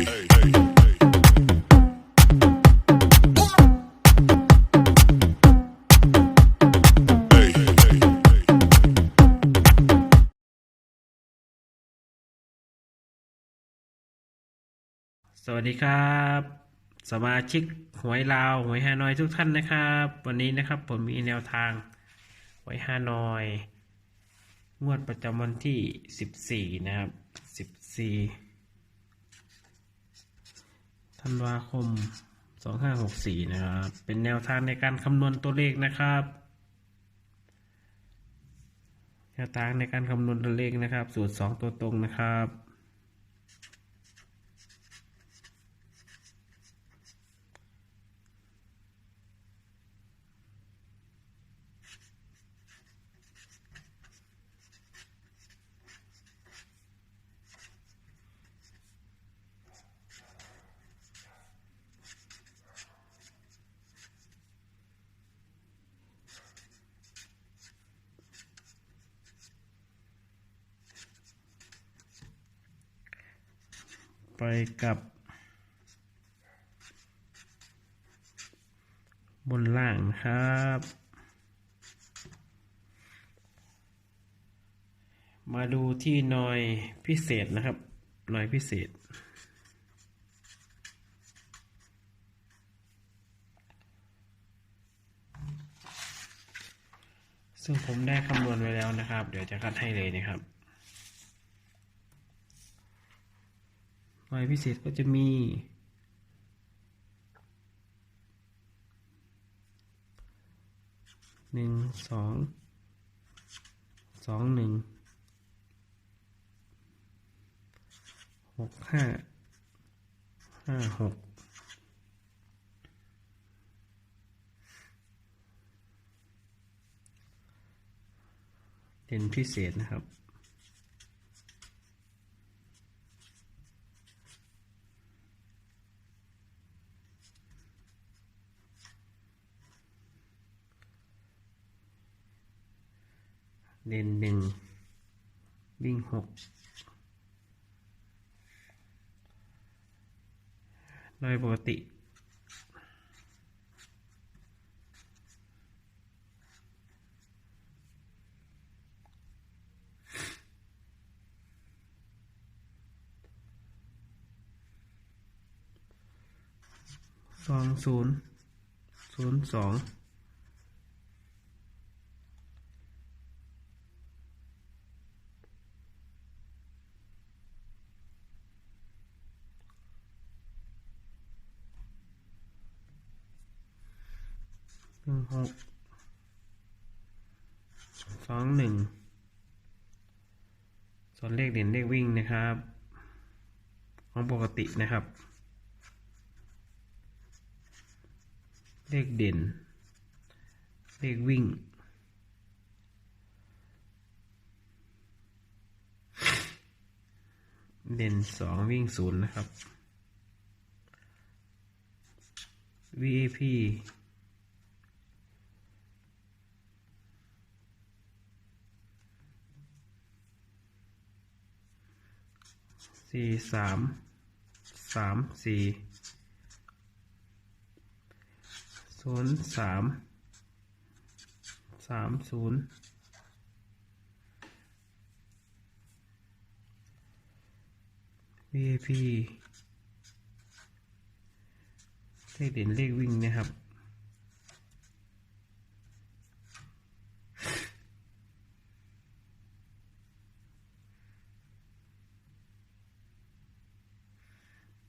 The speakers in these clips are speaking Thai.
สวัสดีครับ สมาชิกหวยลาวหวยฮานอยทุกท่านนะครับ วันนี้นะครับผมมีแนวทางหวยฮานอยงวดประจำวันที่ 14 นะครับ 14 ธันวาคม 2564 นะครับ เป็นแนวทางในการคำนวณตัวเลขนะครับ แนวทางในการคำนวณตัวเลขนะครับ สูตร 2 ตัวตรงนะครับ ไปกับบนล่างนะครับ มาดูที่หน่อยพิเศษนะครับหน่อยพิเศษ ซึ่งผมได้คำนวณไว้แล้วนะครับ เดี๋ยวจะคัดให้เลยนะครับ หน่วยพิเศษก็จะมีหนึ่งสองสองหนึ่งหกห้าห้าหกเด่นพิเศษนะครับ เดนหนึ่งวิ่งหกโดยปกติ สองศูนย์ศูนย์สอง นึ่งหกสองหนึ่งส่วนเลขเด่นเลขวิ่งนะครับ ของปกตินะครับ เลขเด่น เลขวิ่งเด่นสองวิ่งศูนย์นะครับ VAP สี่สามสามสี่ศูนย์สามสามศูนย์วีพีเลขเด่นเลขวิ่งนะครับ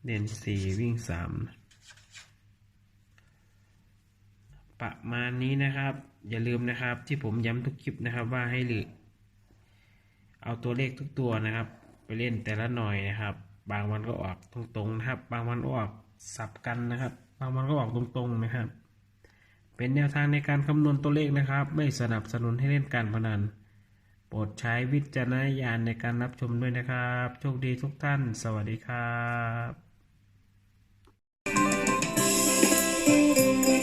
เด่นสี่วิ่งสามประมาณนี้นะครับ อย่าลืมนะครับที่ผมย้ำทุกคลิปนะครับว่าให้หรือเอาตัวเลขทุกตัวนะครับ ไปเล่นแต่ละหน่อยนะครับ บางวันก็ออกตรงๆนะครับ บางวันก็ออกสับกันนะครับ บางวันก็ออกตรงๆนะครับ เป็นแนวทางในการคำนวณตัวเลขนะครับ ไม่สนับสนุนให้เล่นการพนันโปรดใช้วิจารณญาณในการรับชมด้วยนะครับ โชคดีทุกท่าน สวัสดีครับ Música